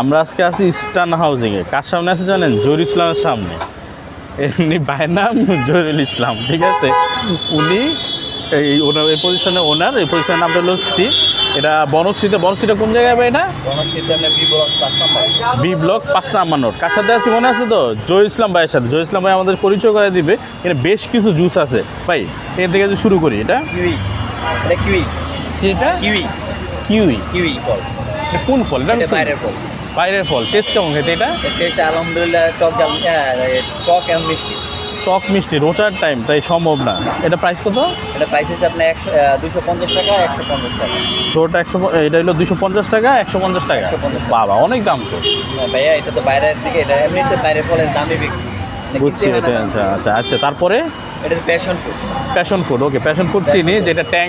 আমরা আজকে আছি ইস্টার্ন হাউজিংয়ে কার সামনে আছে জানেন? জহির ইসলামের সামনে। এমনি ভাইয়ের নাম জহিরুল ইসলাম ঠিক আছে? উনি এই ওনার এই পজিশনে ওনার এই পজিশনের নামটা হলো সি এটা বনশ্রীতে বনশ্রীটা কোন জায়গায় ভাই না বি ব্লক পাঁচ নাম্বার। কার সাথে আছি মনে আছে তো? জয় ইসলাম ভাইয়ের সাথে। জয় ইসলাম ভাই আমাদের পরিচয় করে দিবে। এখানে বেশ কিছু জুস আছে। ভাই এখান থেকে শুরু করি এটা? কিউই। এটা কিউই। কিউই। কিউই। কিউই ফল। কোন ফল? এটা বাইরের ফল। বাইরের ফল টেস্ট কেমন খেতে এটা? টেস্ট আলহামদুলিল্লাহ টক হ্যাঁ, টক এবং মিষ্টি। টক মিষ্টি রোচার টাইম তাই সম্ভব না। এটা প্রাইস কত? এটা প্রাইস হচ্ছে আপনার একশো দুশো পঞ্চাশ টাকা একশো পঞ্চাশ টাকা। ছোটটা একশো এটা হলো দুশো পঞ্চাশ টাকা একশো পঞ্চাশ টাকা। 150 বাবা অনেক দাম তো। হ্যাঁ, ভাইয়া এটা তো বাইরের দিকে এটা এমনিতে বাইরের ফলের দামই বিক্রি মানে বুঝছি এটা আচ্ছা আচ্ছা আচ্ছা তারপরে? এটা passion food passion food okay passion food চিনি যেটা ট্যাং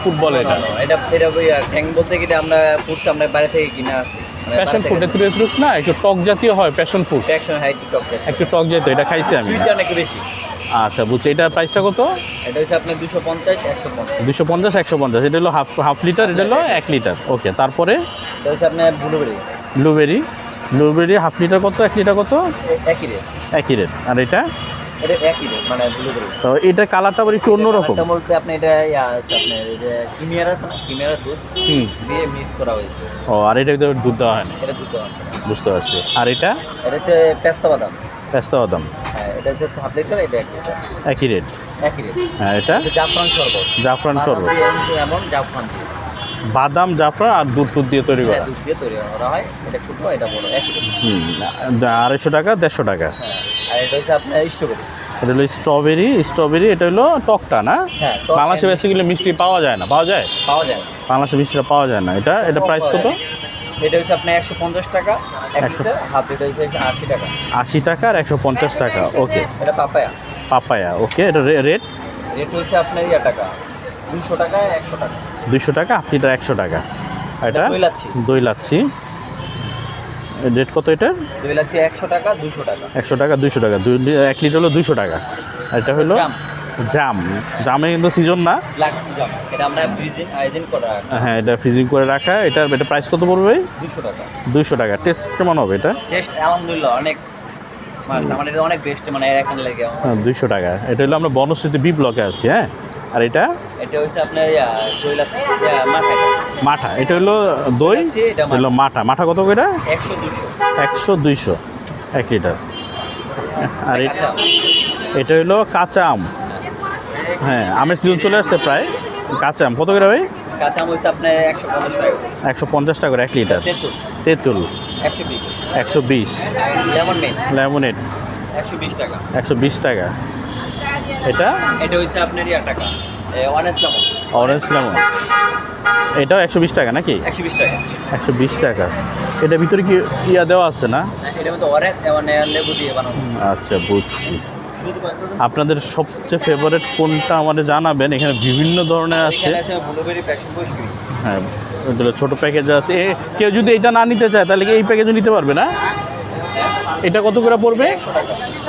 ফুটবল এটা। এটা এটা ট্যাং বলতে গেলে আমরা ফুডস আমরা বাইরে থেকে কিনে আসি। প্যাশন ফুড এত এত না একটু টক জাতীয় হয় প্যাশন ফুড প্যাশন হাই টক একটু টক জাতীয় এটা খাইছি আমি। সুইট অনেক বেশি? আচ্ছা বুঝছি এটা প্রাইসটা কত? এটা হচ্ছে আপনার দুশো পঞ্চাশ একশো পঞ্চাশ। দুশো পঞ্চাশ একশো পঞ্চাশ এটা হলো হাফ হাফ লিটার এটা হলো এক লিটার ওকে তারপরে? এটা হচ্ছে আপনার blueberry blueberry blueberry half litre কত এক লিটার কত? একই রেট একই রেট আর এটা? এটা একই মানে তো এটার কালারটা আবার একটু অন্যরকম। এটা বলতে আপনি এটা ইয়া আছে আপনার এই যে কিমিয়ার আছে না? কিমিয়ার দুধ। হুম। দিয়ে মিক্স করা হয়েছে। ও আর এটা ভিতরে দুধ দেওয়া হয় না? এটা দুধ আছে। বুঝতে পারছি। আর এটা? এটা হচ্ছে পেস্তা বাদাম। পেস্তা বাদাম। হ্যাঁ এটা হচ্ছে হাফ লিটার এটা এক লিটার একই রেট একই রেট হ্যাঁ এটা? এটা জাফরান শরবত। জাফরান শরবত। বাদাম এমন- জাফরান বাদাম জাফরান আর দুধ টুধ দিয়ে তৈরি হ্যাঁ করা দুধ দিয়ে তৈরি করা হয়। এটা ছোট এটা বড় একই হুম আড়াইশো টাকা দেড়শো টাকা। হ্যাঁ। আর এটা হচ্ছে আপনার স্ট্রবেরি এটা হলো স্ট্রবেরি স্ট্রবেরি এটা হলো টকটা না? হ্যাঁ, বাংলাদেশে বেসিক্যালি মিষ্টি পাওয়া যায় না পাওয়া যায়? পাওয়া যায়। বাংলাদেশে মিষ্টিটা পাওয়া যায় না। এটা এটা প্রাইস কত? এটা হচ্ছে আপনার একশো পঞ্চাশ টাকা এক 100 লিটার। হাফ লিটার হচ্ছে আশি টাকা। আশি টাকা আর একশো পঞ্চাশ টাকা ওকে এটা পাপায়া। পাপায়া ওকে এটা রেট রেট হচ্ছে আপনার ইয়া টাকা। দুশো টাকা একশো টাকা। দুইশো টাকা হাফ লিটার একশো টাকা। এটা দই লাচ্ছি। দই লাচ্ছি। রেট কত এটার? দই লাচ্ছি একশো টাকা দুশো টাকা। একশো টাকা দুইশো টাকা। দুই এক লিটার হলো দুইশো টাকা। আর এটা হলো জাম। জাম। কিন্তু সিজন না। হ্যাঁ এটা ফ্রিজিং করে রাখা। এটার এটা প্রাইস কত পড়বে? দুশো টাকা। দুইশো টাকা। টেস্ট কেমন হবে এটা? টেস্ট আলহামদুলিল্লাহ অনেক মানে অনেক বেস্ট মানে। হ্যাঁ দুইশো টাকা। এটা হলো আমরা বনশ্রীতে বি ব্লকে আছি হ্যাঁ? আর এটা? এটা হচ্ছে আপনার মাঠা। এটা হলো দই? এটা এটা হলো মাঠা। মাঠা। কত করে? একশো দুশো একশো দুইশো। এক লিটার। আর এ- কাঁচা। এটা হলো কাঁচা আম। হ্যাঁ আমের সিজন চলে আসছে প্রায়। কাঁচা আম। কত করে ভাই? কাঁচা আম হচ্ছে আপনার একশো পঞ্চাশ টাকা একশো পঞ্চাশ টাকা করে এক লিটার। তেঁতুল। একশো বিশ। লেমন লেমনেড একশো বিশ টাকা। একশো বিশ টাকা। এটা? এটা হচ্ছে আপনার ইয়া টাকা। অনেস্ট লেমন অরেঞ্জ লেমন এটাও একশো বিশ টাকা নাকি? একশো বিশ টাকা। একশো বিশ টাকা। এটার ভিতরে কি ইয়া দেওয়া আছে না? এটার মধ্যে অরেঞ্জ মানে লেবু দিয়ে বানানো। আচ্ছা বুঝছি। আপনাদের সবচেয়ে ফেভারিট কোনটা আমাদের জানাবেন? এখানে বিভিন্ন ধরনের আছে। হ্যাঁ ওগুলো ছোটো প্যাকেজ আছে। এ কেউ যদি এটা না নিতে চায় তাহলে কি এই প্যাকেজও নিতে পারবে না? এটা কত করে পড়বে?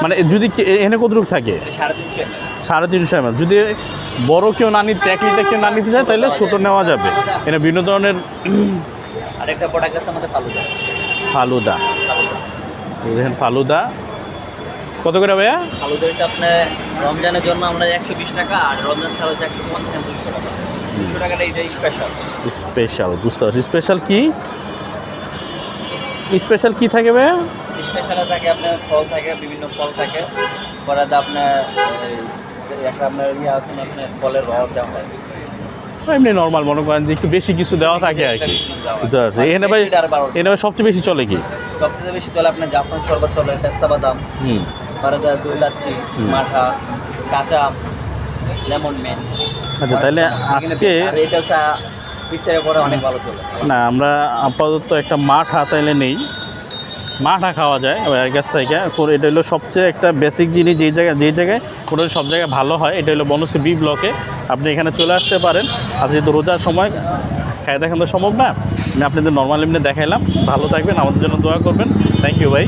মানে যদি এখানে কতটুকু থাকে? এটা সাড়ে তিনশো সাড়ে যদি বড় কেউ না নিতে এক লিটার কেউ না নিতে চায় তাহলে ছোটো নেওয়া যাবে। এখানে বিভিন্ন ধরনের আরেকটা প্রোডাক্ট আছে আমাদের ফালুদা। ফালুদা। দেখেন ফালুদা। কত করে ভাইয়া? ফালুদা হচ্ছে আপনার রমজানের জন্য আমরা একশো বিশ টাকা আর রমজান ছাড়া হচ্ছে একশো পঞ্চাশ দুশো টাকা। দুশো টাকাটা এইটাই স্পেশাল স্পেশাল বুঝতে পারছি। স্পেশাল কি? স্পেশাল কি থাকে ভাইয়া? স্পেশালে থাকে আপনার ফল থাকে বিভিন্ন ফল থাকে। পরে আপনার একটা আপনার ইয়ে আছে না আপনার ফলের রস দেওয়া হয়। এমনি নর্মাল মনে করেন যে একটু বেশি কিছু দেওয়া থাকে আর কি। এখানে ভাই বারো এখানে ভাই সবচেয়ে বেশি চলে কি? সবথেকে বেশি চলে আপনার জাফরান শরবত চলে পেস্তা বাদাম। হুম। দই লাচ্ছি মাঠা কাঁচা লেমন মেন। আচ্ছা তাহলে আজকে এটা হচ্ছে ইফতারের পরে অনেক ভালো চলে। না আমরা আপাতত একটা মাঠ হাতাইলে নেই। মাঠা খাওয়া যায় ভাইয়ের কাছ থেকে। এটা হলো সবচেয়ে একটা বেসিক জিনিস যেই জায়গায় যেই জায়গায় পুরো সব জায়গায় ভালো হয়। এটা হলো বনশ্রী বি ব্লকে। আপনি এখানে চলে আসতে পারেন। আর যেহেতু রোজার সময় খাই দেখানো তো সম্ভব না। আমি আপনাদের নর্মাল এমনি দেখাইলাম। ভালো থাকবেন, আমাদের জন্য দোয়া করবেন। থ্যাংক ইউ ভাই।